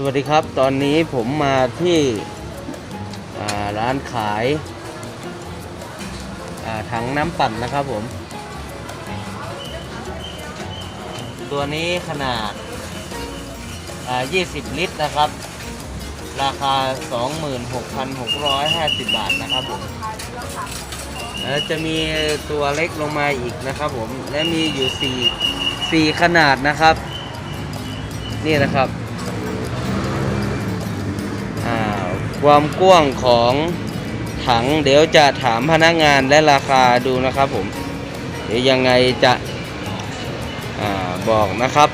สวัสดีครับ ตอนนี้ผมมาที่ร้านขายาถังน้ำปั่นนะครับผม ตัวนี้ขนาดา20 ลิตรนะครับ ราคา 26,650 บาทนะครับผมแล้วจะมีตัวเล็กลงมาอีกนะครับผม และมีอยู่ 4 4 ขนาดนะครับ นี่นะครับ ความกว้างของถังเดี๋ยวจะถามพนักงานและราคาดูนะครับผมเดี๋ยวยังไงจะอบอกนะครับ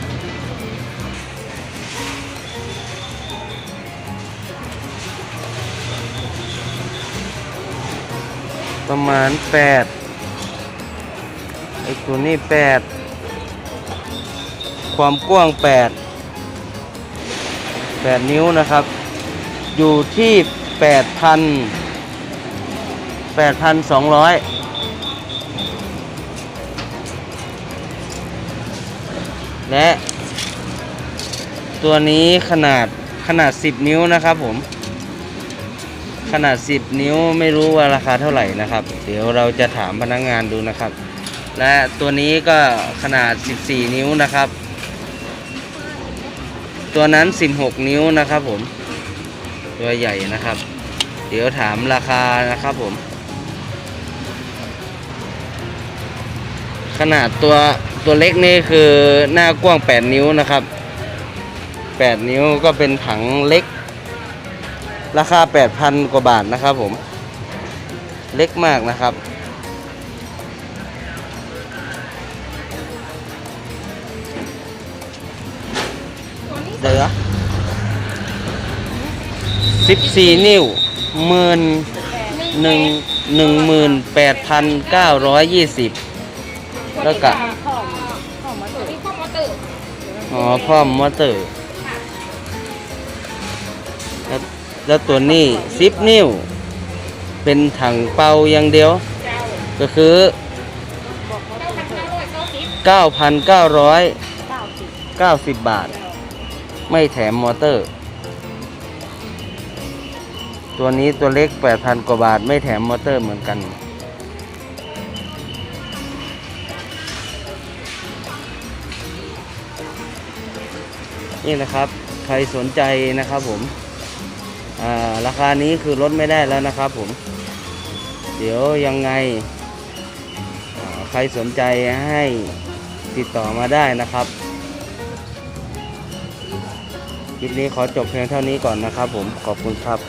ประมาณ8ไอ้ตัวนี้ 8 ความกว้าง 8 8 นิ้วนะครับ อยู่ที่ 8,000 8,200และตัวนี้ขนาดขนาด 10 นิ้วนะครับผม ขนาด 10 นิ้วไม่รู้ว่าราคาเท่าไหร่นะครับ เดี๋ยวเราจะถามพนักงานดูนะครับ และตัวนี้ก็ขนาด 14 นิ้วนะครับ ตัวนั้น 16 นิ้วนะครับผม ตัวใหญ่นะครับ เดี๋ยวถามราคานะครับผม ขนาดตัวตัวเล็กนี่คือหน้ากว้าง 8 นิ้วนะครับ 8 นิ้วก็เป็นถังเล็ก ราคา 8,000 กว่าบาทนะครับผม เล็กมากนะครับเหลือ 14 นิ้วหมื่นหนึ่งหนึ่งหมื่นแปดพันเก้าร้อยยี่สิบแล้วก็มีข้อมาตื่นอ๋อพ่อมมอเตอร์แล้วแล้วตัวนี้สิบนิ้ว เป็นถังเป่าอย่างเดียว ก็คือเก้าพันเก้าร้อยเก้าสิบ9,990 บาท ไม่แถมมอเตอร์ ตัวนี้ตัวเล็ก 8,000 กว่าบาท ไม่แถมมอเตอร์เหมือนกัน นี่นะครับ ใครสนใจนะครับผม ราคานี้คือลดไม่ได้แล้วนะครับผม เดี๋ยวยังไง ใครสนใจให้ติดต่อมาได้นะครับคลิปนี้ขอจบเพียงเท่านี้ก่อนนะครับผมขอบคุณครับ